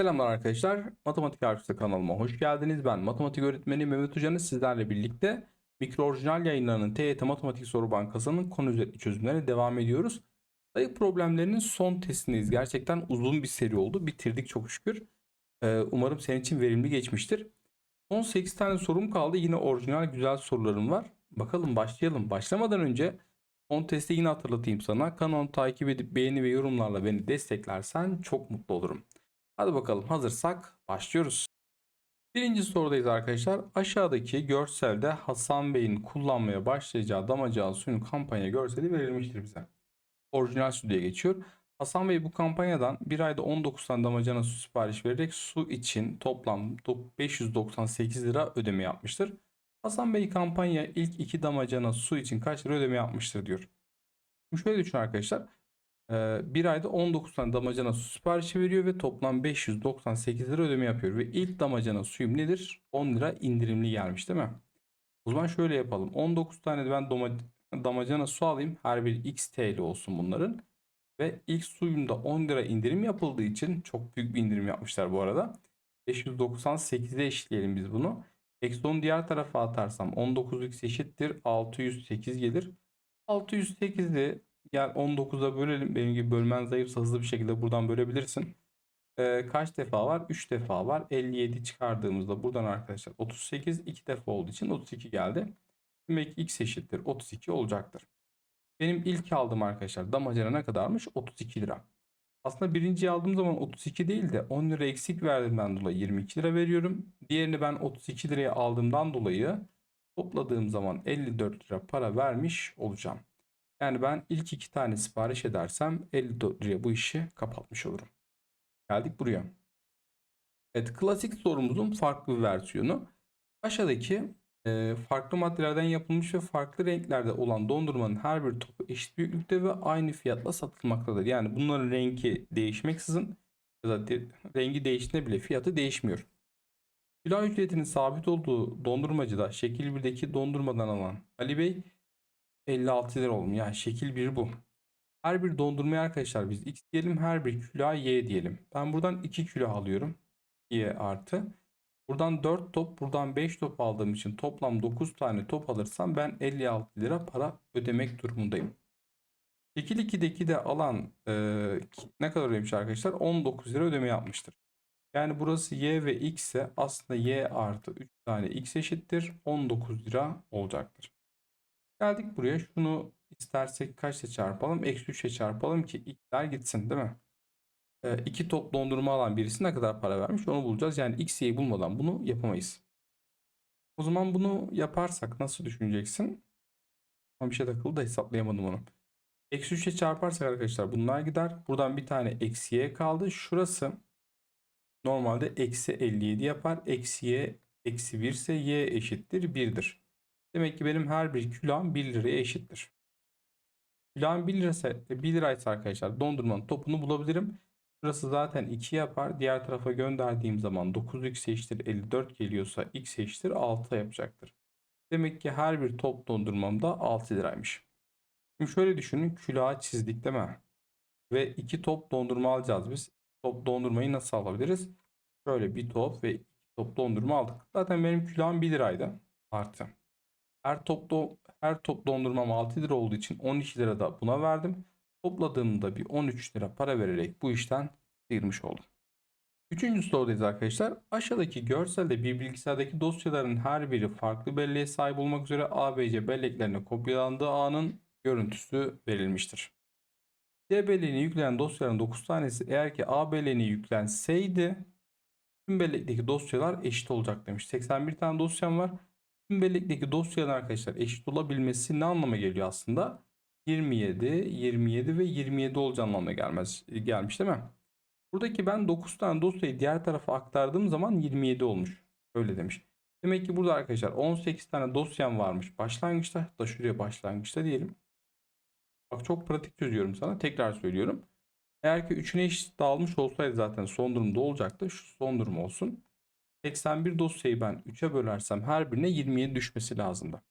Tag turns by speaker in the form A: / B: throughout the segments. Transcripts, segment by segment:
A: Selamlar arkadaşlar. Matematik Harfisi kanalıma hoş geldiniz. Ben matematik öğretmeni Mehmet Hoca'nız sizlerle birlikte mikro orijinal yayınlarının TYT Matematik Soru Bankası'nın konu üzerinde çözümlerine devam ediyoruz. Sayı problemlerinin son testindeyiz. Gerçekten uzun bir seri oldu. Bitirdik çok şükür. Ee, umarım senin için verimli geçmiştir. Son 8 tane sorum kaldı. Yine orijinal güzel sorularım var. Bakalım başlayalım. Başlamadan önce son testi yine hatırlatayım sana. Kanalı takip edip beğeni ve yorumlarla beni desteklersen çok mutlu olurum. Hadi bakalım hazırsak başlıyoruz. Birinci sorudayız arkadaşlar. Aşağıdaki görselde Hasan Bey'in kullanmaya başlayacağı damacağı suyun kampanya görseli verilmiştir bize. Orijinal stüdyoya geçiyor. Hasan Bey bu kampanyadan bir ayda 19 tane damacana su sipariş vererek su için toplam 598 lira ödeme yapmıştır. Hasan Bey kampanya ilk iki damacana su için kaç lira ödeme yapmıştır diyor. Şöyle düşün arkadaşlar. Ee, bir ayda 19 tane damacana su siparişi veriyor ve toplam 598 lira ödeme yapıyor. Ve ilk damacana suyum nedir? 10 lira indirimli gelmiş değil mi? O zaman şöyle yapalım. 19 tane de ben damacana su alayım. Her bir x TL olsun bunların. Ve ilk suyumda 10 lira indirim yapıldığı için çok büyük bir indirim yapmışlar bu arada. 598'e eşitleyelim biz bunu. Eksi 10 diğer tarafa atarsam 19x eşittir 608 gelir. 608'i Gel 19'a bölelim. Benim gibi bölmen zayıfsa hızlı bir şekilde buradan bölebilirsin. Ee, kaç defa var? 3 defa var. 57 çıkardığımızda buradan arkadaşlar 38 2 defa olduğu için 32 geldi. Demek ki x eşittir 32 olacaktır. Benim ilk aldığım arkadaşlar damacana ne kadarmış? 32 lira. Aslında birinciyi aldığım zaman 32 değil de 10 lira eksik verdiğimden dolayı 22 lira veriyorum. Diğerini ben 32 liraya aldığımdan dolayı topladığım zaman 54 lira para vermiş olacağım. Yani ben ilk iki tane sipariş edersem 54 liraya bu işi kapatmış olurum. Geldik buraya. Evet klasik sorumuzun farklı bir versiyonu. Aşağıdaki e, farklı maddelerden yapılmış ve farklı renklerde olan dondurmanın her bir topu eşit büyüklükte ve aynı fiyatla satılmaktadır. Yani bunların rengi değişmeksizin ya da rengi değiştiğinde bile fiyatı değişmiyor. Kilo ücretinin sabit olduğu dondurmacıda şekil 1'deki dondurmadan alan Ali Bey 56 lira olmuş. Yani şekil bir bu. Her bir dondurmaya arkadaşlar biz x diyelim. Her bir kilo y diyelim. Ben buradan 2 kilo alıyorum. y artı. Buradan 4 top, buradan 5 top aldığım için toplam 9 tane top alırsam ben 56 lira para ödemek durumundayım. Şekil 2'deki de alan e, ne kadar ödemiş arkadaşlar? 19 lira ödeme yapmıştır. Yani burası y ve x ise aslında y artı 3 tane x eşittir 19 lira olacaktır. Geldik buraya. Şunu istersek kaçla çarpalım? Eksi 3'e çarpalım ki x'ler gitsin değil mi? E, iki top dondurma alan birisi ne kadar para vermiş onu bulacağız. Yani x, bulmadan bunu yapamayız. O zaman bunu yaparsak nasıl düşüneceksin? Ama bir şey takıldı da hesaplayamadım onu. Eksi 3'e çarparsak arkadaşlar bunlar gider. Buradan bir tane eksi y kaldı. Şurası normalde eksi 57 yapar. Eksi y eksi 1 ise y eşittir 1'dir. Demek ki benim her bir külahım 1 liraya eşittir. Külahım 1 liraysa, 1 liraysa arkadaşlar dondurmanın topunu bulabilirim. Burası zaten 2 yapar. Diğer tarafa gönderdiğim zaman 9x eşittir 54 geliyorsa x eşittir 6 yapacaktır. Demek ki her bir top dondurmamda 6 liraymış. Şimdi şöyle düşünün. Külahı çizdik değil mi? Ve 2 top dondurma alacağız biz. Top dondurmayı nasıl alabiliriz? Şöyle bir top ve 2 top dondurma aldık. Zaten benim külahım 1 liraydı. Artı. Her toplu her top dondurmam 6 lira olduğu için 12 lira da buna verdim. Topladığımda bir 13 lira para vererek bu işten sıyırmış oldum. Üçüncü sorudayız arkadaşlar. Aşağıdaki görselde bir bilgisayardaki dosyaların her biri farklı belleğe sahip olmak üzere ABC belleklerine kopyalandığı anın görüntüsü verilmiştir. C belleğine yüklenen dosyaların 9 tanesi eğer ki A belleğine yüklenseydi tüm bellekteki dosyalar eşit olacak demiş. 81 tane dosyam var. Tüm bellekteki dosyaların arkadaşlar eşit olabilmesi ne anlama geliyor aslında? 27, 27 ve 27 olacağı anlamına gelmez, gelmiş değil mi? Buradaki ben 9 tane dosyayı diğer tarafa aktardığım zaman 27 olmuş. Öyle demiş. Demek ki burada arkadaşlar 18 tane dosyam varmış başlangıçta. Da şuraya başlangıçta diyelim. Bak çok pratik çözüyorum sana. Tekrar söylüyorum. Eğer ki 3'üne eşit dağılmış olsaydı zaten son durumda olacaktı. Şu son durum olsun. 81 dosyayı ben 3'e bölersem her birine 27 düşmesi lazımdı.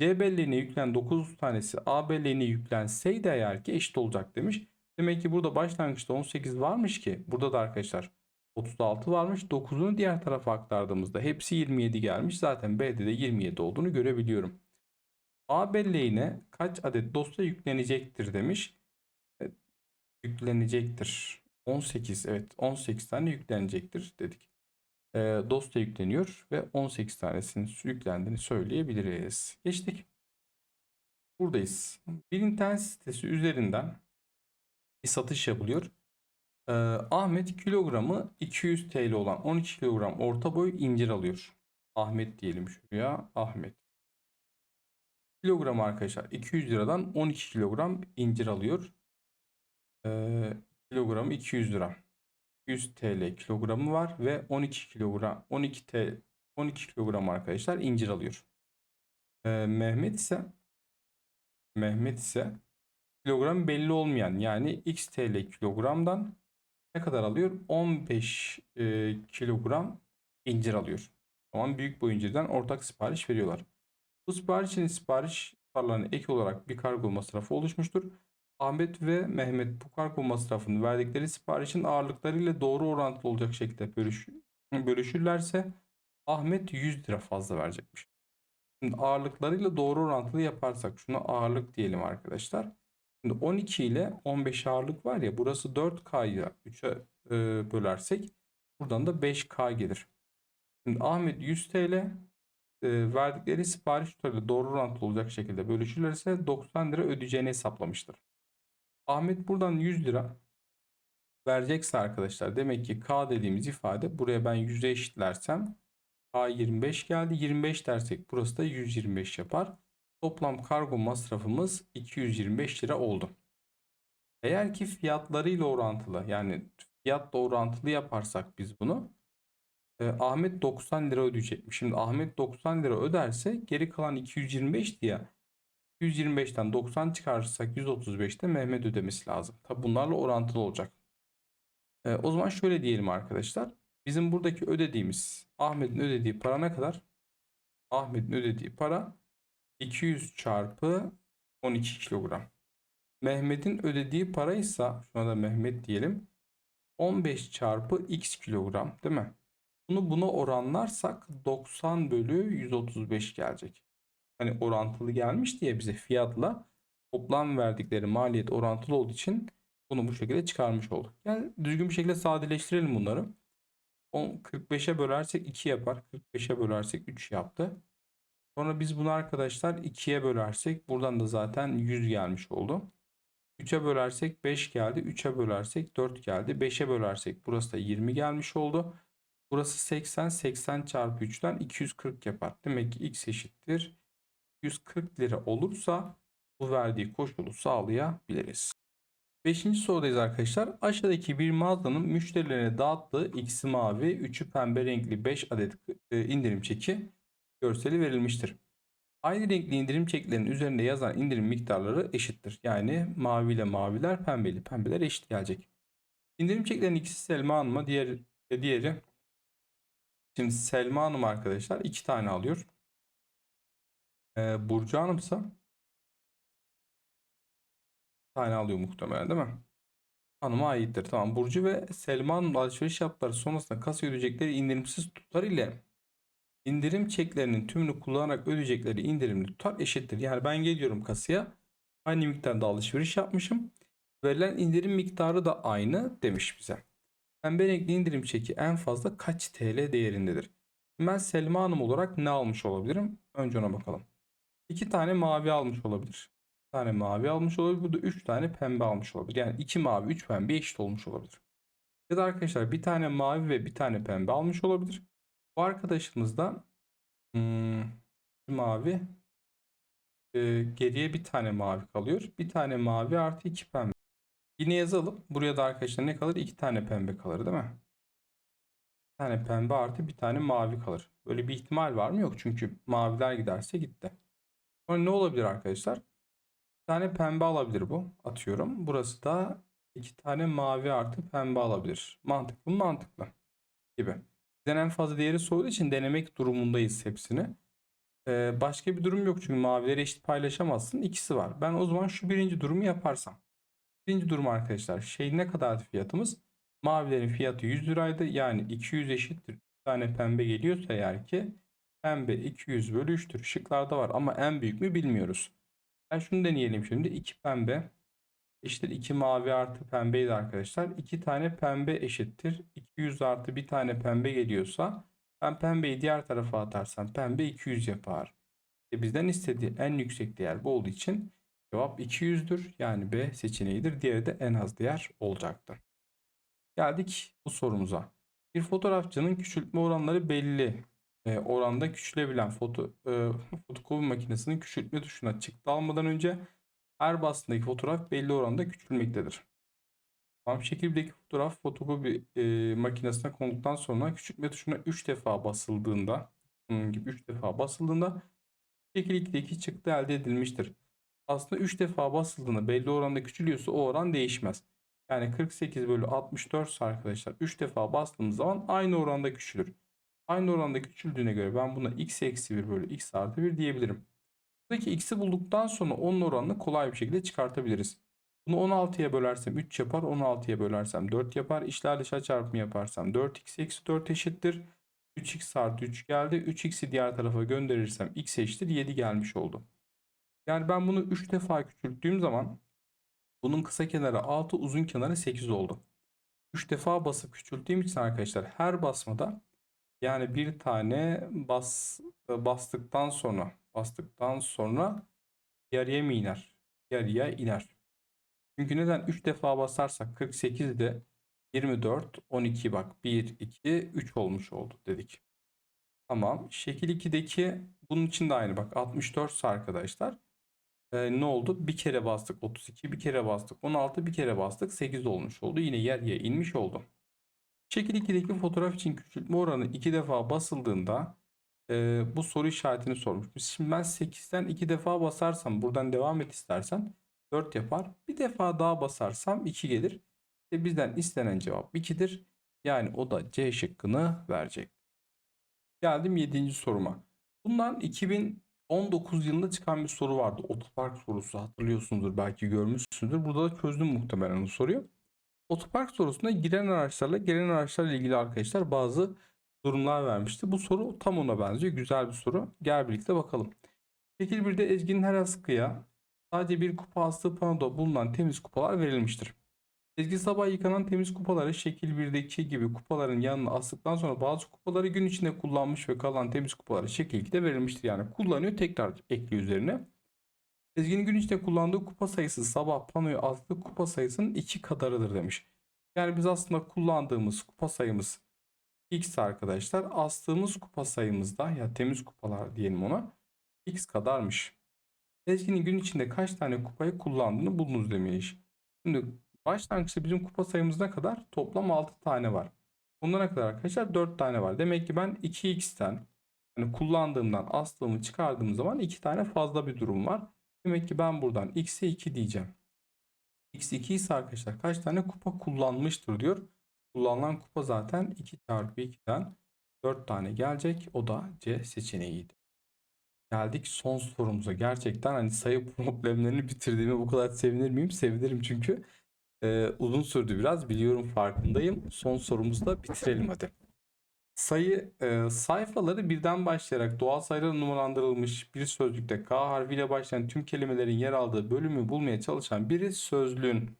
A: C belleğine yüklenen 9 tanesi A belleğine yüklenseydi eğer ki eşit olacak demiş. Demek ki burada başlangıçta 18 varmış ki burada da arkadaşlar 36 varmış. 9'unu diğer tarafa aktardığımızda hepsi 27 gelmiş. Zaten B'de de 27 olduğunu görebiliyorum. A belleğine kaç adet dosya yüklenecektir demiş. Evet, yüklenecektir. 18 evet 18 tane yüklenecektir dedik. E, dosya yükleniyor ve 18 tanesinin yüklendiğini söyleyebiliriz. Geçtik. Buradayız. Bir internet sitesi üzerinden bir satış yapılıyor. Ee, Ahmet kilogramı 200 TL olan 12 kilogram orta boy incir alıyor. Ahmet diyelim şuraya. Ahmet. Kilogram arkadaşlar 200 liradan 12 kilogram incir alıyor. Ee, kilogramı 200 lira. 100 TL kilogramı var ve 12 kilogram 12 TL 12 kilogram arkadaşlar incir alıyor. Ee, Mehmet ise Mehmet ise kilogram belli olmayan yani x TL kilogramdan ne kadar alıyor? 15 e, kilogram incir alıyor. O büyük boy incirden ortak sipariş veriyorlar. Bu siparişin sipariş tutarlarına ek olarak bir kargo masrafı oluşmuştur. Ahmet ve Mehmet bu kargo masrafını verdikleri siparişin ağırlıklarıyla doğru orantılı olacak şekilde bölüş, bölüşürlerse Ahmet 100 lira fazla verecekmiş. Şimdi ağırlıklarıyla doğru orantılı yaparsak şuna ağırlık diyelim arkadaşlar. Şimdi 12 ile 15 ağırlık var ya burası 4K'ya 3'e e, bölersek buradan da 5K gelir. Şimdi Ahmet 100 TL e, verdikleri sipariş tutarıyla doğru orantılı olacak şekilde bölüşürlerse 90 lira ödeyeceğini hesaplamıştır. Ahmet buradan 100 lira verecekse arkadaşlar demek ki K dediğimiz ifade buraya ben 100'e eşitlersem K 25 geldi. 25 dersek burası da 125 yapar. Toplam kargo masrafımız 225 lira oldu. Eğer ki fiyatlarıyla orantılı yani fiyatla orantılı yaparsak biz bunu e, Ahmet 90 lira ödeyecekmiş. Şimdi Ahmet 90 lira öderse geri kalan 225 diye 125'ten 90 çıkarırsak 135'te Mehmet ödemesi lazım. Tabi bunlarla orantılı olacak. E, o zaman şöyle diyelim arkadaşlar. Bizim buradaki ödediğimiz Ahmet'in ödediği para ne kadar? Ahmet'in ödediği para 200 çarpı 12 kilogram. Mehmet'in ödediği para ise şuna da Mehmet diyelim. 15 çarpı x kilogram değil mi? Bunu buna oranlarsak 90 bölü 135 gelecek. Hani orantılı gelmiş diye bize fiyatla toplam verdikleri maliyet orantılı olduğu için bunu bu şekilde çıkarmış olduk. Yani düzgün bir şekilde sadeleştirelim bunları. 45'e bölersek 2 yapar. 45'e bölersek 3 yaptı. Sonra biz bunu arkadaşlar 2'ye bölersek buradan da zaten 100 gelmiş oldu. 3'e bölersek 5 geldi. 3'e bölersek 4 geldi. 5'e bölersek burası da 20 gelmiş oldu. Burası 80. 80 çarpı 3'ten 240 yapar. Demek ki x eşittir. 140 lira olursa bu verdiği koşulu sağlayabiliriz. Beşinci sorudayız arkadaşlar. Aşağıdaki bir mağazanın müşterilerine dağıttığı x'i mavi, 3'ü pembe renkli 5 adet e, indirim çeki görseli verilmiştir. Aynı renkli indirim çeklerinin üzerinde yazan indirim miktarları eşittir. Yani mavi ile maviler pembeli. Pembeler eşit gelecek. İndirim çeklerinin ikisi Selma Hanım'a diğer, diğeri şimdi Selma Hanım arkadaşlar iki tane alıyor. Ee, Burcu Hanım ise tane alıyor muhtemelen değil mi? Hanıma aittir. Tamam. Burcu ve Selma Hanım alışveriş yaptılar. Sonrasında kasa ödeyecekleri indirimsiz tutar ile indirim çeklerinin tümünü kullanarak ödeyecekleri indirimli tutar eşittir. Yani ben geliyorum kasaya aynı miktarda alışveriş yapmışım. Verilen indirim miktarı da aynı demiş bize. Pembe renkli indirim çeki en fazla kaç TL değerindedir? Ben Selma Hanım olarak ne almış olabilirim? Önce ona bakalım. İki tane mavi almış olabilir. Bir tane mavi almış olabilir. Bu da üç tane pembe almış olabilir. Yani iki mavi, üç pembe eşit olmuş olabilir. Ya da arkadaşlar bir tane mavi ve bir tane pembe almış olabilir. Bu arkadaşımız da hmm, mavi e, geriye bir tane mavi kalıyor. Bir tane mavi artı iki pembe. Yine yazalım. Buraya da arkadaşlar ne kalır? İki tane pembe kalır değil mi? Bir tane pembe artı bir tane mavi kalır. Böyle bir ihtimal var mı? Yok. Çünkü maviler giderse gitti. Sonra ne olabilir arkadaşlar? Bir tane pembe alabilir bu. Atıyorum. Burası da iki tane mavi artı pembe alabilir. Mantıklı mı? Mantıklı. Gibi. Bizden en fazla değeri sorduğu için denemek durumundayız hepsini. Ee, başka bir durum yok çünkü mavileri eşit paylaşamazsın. İkisi var. Ben o zaman şu birinci durumu yaparsam. Birinci durum arkadaşlar. Şey ne kadar fiyatımız? Mavilerin fiyatı 100 liraydı. Yani 200 eşittir. Bir tane pembe geliyorsa eğer ki pembe 200 bölü 3'tür. Şıklarda var ama en büyük mü bilmiyoruz. Ben şunu deneyelim şimdi. 2 pembe eşittir 2 mavi artı pembeydi arkadaşlar. 2 tane pembe eşittir. 200 artı bir tane pembe geliyorsa ben pembeyi diğer tarafa atarsam pembe 200 yapar. E bizden istediği en yüksek değer bu olduğu için cevap 200'dür. Yani B seçeneğidir. Diğeri de en az değer olacaktı. Geldik bu sorumuza. Bir fotoğrafçının küçültme oranları belli e, oranda küçülebilen foto, e, fotokopi makinesinin küçültme tuşuna çıktı almadan önce her bastığındaki fotoğraf belli oranda küçülmektedir. Tam şekildeki fotoğraf fotokopi e, makinesine konduktan sonra küçültme tuşuna 3 defa basıldığında gibi 3 defa basıldığında şekil 2'deki çıktı elde edilmiştir. Aslında 3 defa basıldığında belli oranda küçülüyorsa o oran değişmez. Yani 48 bölü 64 ise arkadaşlar 3 defa bastığımız zaman aynı oranda küçülür. Aynı oranda küçüldüğüne göre ben buna x eksi 1 bölü x artı 1 diyebilirim. Buradaki x'i bulduktan sonra onun oranını kolay bir şekilde çıkartabiliriz. Bunu 16'ya bölersem 3 yapar. 16'ya bölersem 4 yapar. İşler dışa çarpımı yaparsam 4x eksi 4 eşittir. 3x artı 3 geldi. 3x'i diğer tarafa gönderirsem x eşittir 7 gelmiş oldu. Yani ben bunu 3 defa küçülttüğüm zaman bunun kısa kenarı 6 uzun kenarı 8 oldu. 3 defa basıp küçülttüğüm için arkadaşlar her basmada yani bir tane bas bastıktan sonra bastıktan sonra yarıya mı iner? Yarıya iner. Çünkü neden? 3 defa basarsak 48 de 24, 12 bak 1, 2, 3 olmuş oldu dedik. Tamam. Şekil 2'deki bunun için de aynı bak 64 ise arkadaşlar. Ee, ne oldu? Bir kere bastık 32, bir kere bastık 16, bir kere bastık 8 olmuş oldu. Yine yarıya inmiş oldu. Şekil 2'deki fotoğraf için küçültme oranı 2 defa basıldığında e, bu soru işaretini sormuş. Şimdi ben 8'den 2 defa basarsam buradan devam et istersen 4 yapar. Bir defa daha basarsam 2 gelir. İşte bizden istenen cevap 2'dir. Yani o da C şıkkını verecek. Geldim 7. soruma. Bundan 2019 yılında çıkan bir soru vardı. Otopark sorusu hatırlıyorsunuzdur belki görmüşsünüzdür. Burada da çözdüm muhtemelen o soruyu. Otopark sorusunda giren araçlarla gelen araçlarla ilgili arkadaşlar bazı durumlar vermişti. Bu soru tam ona benziyor. Güzel bir soru. Gel birlikte bakalım. Şekil 1'de Ezgi'nin her askıya sadece bir kupa astığı panoda bulunan temiz kupalar verilmiştir. Ezgi sabah yıkanan temiz kupaları şekil 1'deki gibi kupaların yanına astıktan sonra bazı kupaları gün içinde kullanmış ve kalan temiz kupaları şekil 2'de verilmiştir. Yani kullanıyor tekrar ekliyor üzerine. Ezgi'nin gün içinde kullandığı kupa sayısı sabah panoya astığı kupa sayısının iki kadarıdır demiş. Yani biz aslında kullandığımız kupa sayımız x arkadaşlar. Astığımız kupa sayımızda ya temiz kupalar diyelim ona x kadarmış. Ezgi'nin gün içinde kaç tane kupayı kullandığını bulunuz demiş. Şimdi başlangıçta bizim kupa sayımız ne kadar? Toplam 6 tane var. Bundan kadar arkadaşlar? 4 tane var. Demek ki ben 2x'ten yani kullandığımdan astığımı çıkardığım zaman 2 tane fazla bir durum var. Demek ki ben buradan x'e 2 diyeceğim. x 2 ise arkadaşlar kaç tane kupa kullanmıştır diyor. Kullanılan kupa zaten 2 çarpı 2'den 4 tane gelecek. O da C seçeneğiydi. Geldik son sorumuza. Gerçekten hani sayı problemlerini bitirdiğime bu kadar sevinir miyim? Sevinirim çünkü e, uzun sürdü biraz. Biliyorum farkındayım. Son sorumuzu da bitirelim hadi. Sayı e, sayfaları birden başlayarak doğal sayılarla numaralandırılmış bir sözcükte K harfiyle başlayan tüm kelimelerin yer aldığı bölümü bulmaya çalışan biri sözlüğün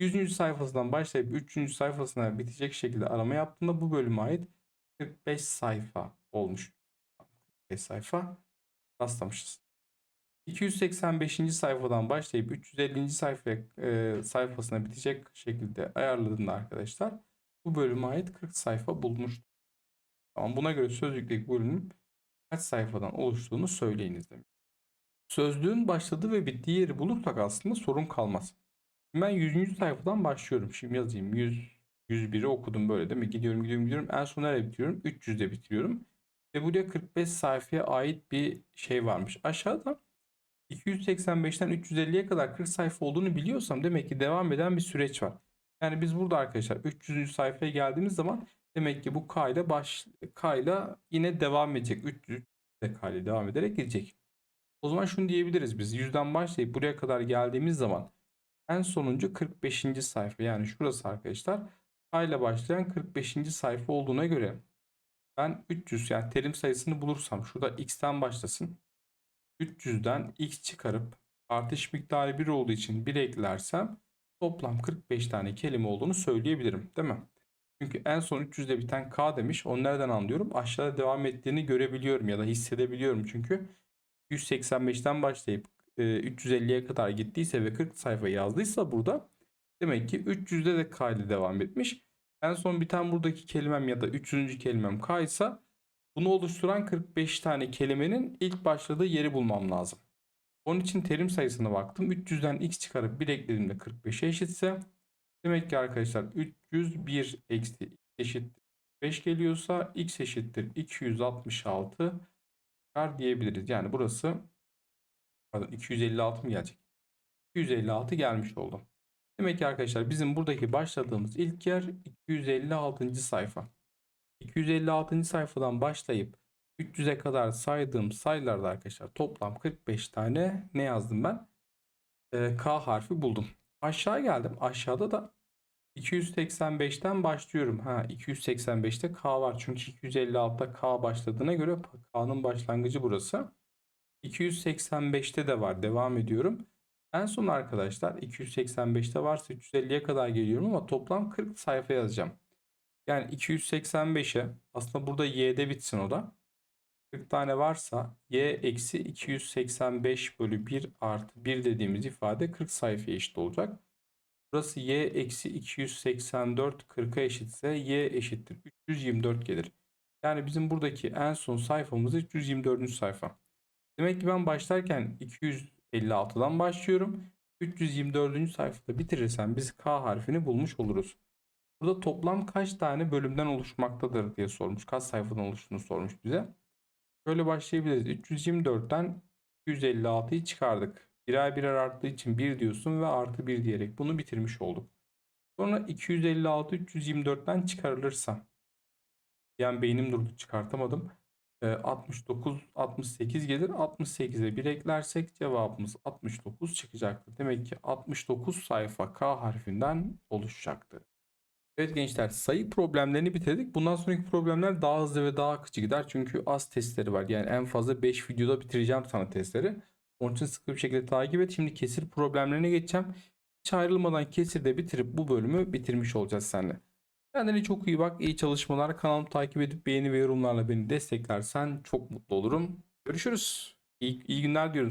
A: 100. sayfasından başlayıp 300. sayfasına bitecek şekilde arama yaptığında bu bölüme ait 45 sayfa olmuş. 45 sayfa rastlamışız. 285. sayfadan başlayıp 350. sayfaya e, sayfasına bitecek şekilde ayarladığında arkadaşlar bu bölüme ait 40 sayfa bulmuştur. Tamam buna göre sözlükteki bölümün kaç sayfadan oluştuğunu söyleyiniz demiş. Sözlüğün başladığı ve bittiği yeri bulursak aslında sorun kalmaz. Ben 100. sayfadan başlıyorum. Şimdi yazayım. 100 101'i okudum böyle değil mi? Gidiyorum gidiyorum gidiyorum. En son nereye bitiriyorum? 300'de bitiriyorum. Ve buraya 45 sayfaya ait bir şey varmış. Aşağıda 285'ten 350'ye kadar 40 sayfa olduğunu biliyorsam demek ki devam eden bir süreç var. Yani biz burada arkadaşlar 300. sayfaya geldiğimiz zaman demek ki bu K ile baş K ile yine devam edecek. 300 de K ile devam ederek gidecek. O zaman şunu diyebiliriz biz. 100'den başlayıp buraya kadar geldiğimiz zaman en sonuncu 45. sayfa yani şurası arkadaşlar K ile başlayan 45. sayfa olduğuna göre ben 300 yani terim sayısını bulursam şurada x'ten başlasın. 300'den x çıkarıp artış miktarı 1 olduğu için 1 eklersem toplam 45 tane kelime olduğunu söyleyebilirim değil mi? Çünkü en son 300'de biten k demiş. Onu nereden anlıyorum? Aşağıda devam ettiğini görebiliyorum ya da hissedebiliyorum. Çünkü 185'ten başlayıp e, 350'ye kadar gittiyse ve 40 sayfa yazdıysa burada demek ki 300'de de k ile devam etmiş. En son biten buradaki kelimem ya da 300. kelimem k ise bunu oluşturan 45 tane kelimenin ilk başladığı yeri bulmam lazım. Onun için terim sayısına baktım. 300'den x çıkarıp 1 eklediğimde 45'e eşitse demek ki arkadaşlar 301 eksi eşittir 5 geliyorsa x eşittir 266 çıkar diyebiliriz. Yani burası pardon 256 mı gelecek? 256 gelmiş oldu. Demek ki arkadaşlar bizim buradaki başladığımız ilk yer 256. sayfa. 256. sayfadan başlayıp 300'e kadar saydığım sayılarda arkadaşlar toplam 45 tane ne yazdım ben? Ee, K harfi buldum. Aşağı geldim. Aşağıda da 285'ten başlıyorum. Ha 285'te K var. Çünkü 256'da K başladığına göre K'nın başlangıcı burası. 285'te de var. Devam ediyorum. En son arkadaşlar 285'te varsa 350'ye kadar geliyorum ama toplam 40 sayfa yazacağım. Yani 285'e aslında burada y'de bitsin o da. 40 tane varsa y eksi 285 bölü 1 artı 1 dediğimiz ifade 40 sayfaya eşit olacak. Burası y eksi 284 40'a eşitse y eşittir 324 gelir. Yani bizim buradaki en son sayfamız 324. sayfa. Demek ki ben başlarken 256'dan başlıyorum. 324. sayfada bitirirsem biz K harfini bulmuş oluruz. Burada toplam kaç tane bölümden oluşmaktadır diye sormuş. Kaç sayfadan oluştuğunu sormuş bize. Şöyle başlayabiliriz. 324'ten 256'yı çıkardık. Birer birer arttığı için 1 diyorsun ve artı 1 diyerek bunu bitirmiş olduk. Sonra 256 324'ten çıkarılırsa yani beynim durdu çıkartamadım. Ee, 69 68 gelir. 68'e 1 eklersek cevabımız 69 çıkacaktır. Demek ki 69 sayfa K harfinden oluşacaktır. Evet gençler sayı problemlerini bitirdik. Bundan sonraki problemler daha hızlı ve daha akıcı gider. Çünkü az testleri var. Yani en fazla 5 videoda bitireceğim sana testleri. Onun için sıkı bir şekilde takip et. Şimdi kesir problemlerine geçeceğim. Hiç ayrılmadan kesirde bitirip bu bölümü bitirmiş olacağız seninle. Kendine çok iyi bak. iyi çalışmalar. Kanalımı takip edip beğeni ve yorumlarla beni desteklersen çok mutlu olurum. Görüşürüz. İyi, iyi günler diyorum.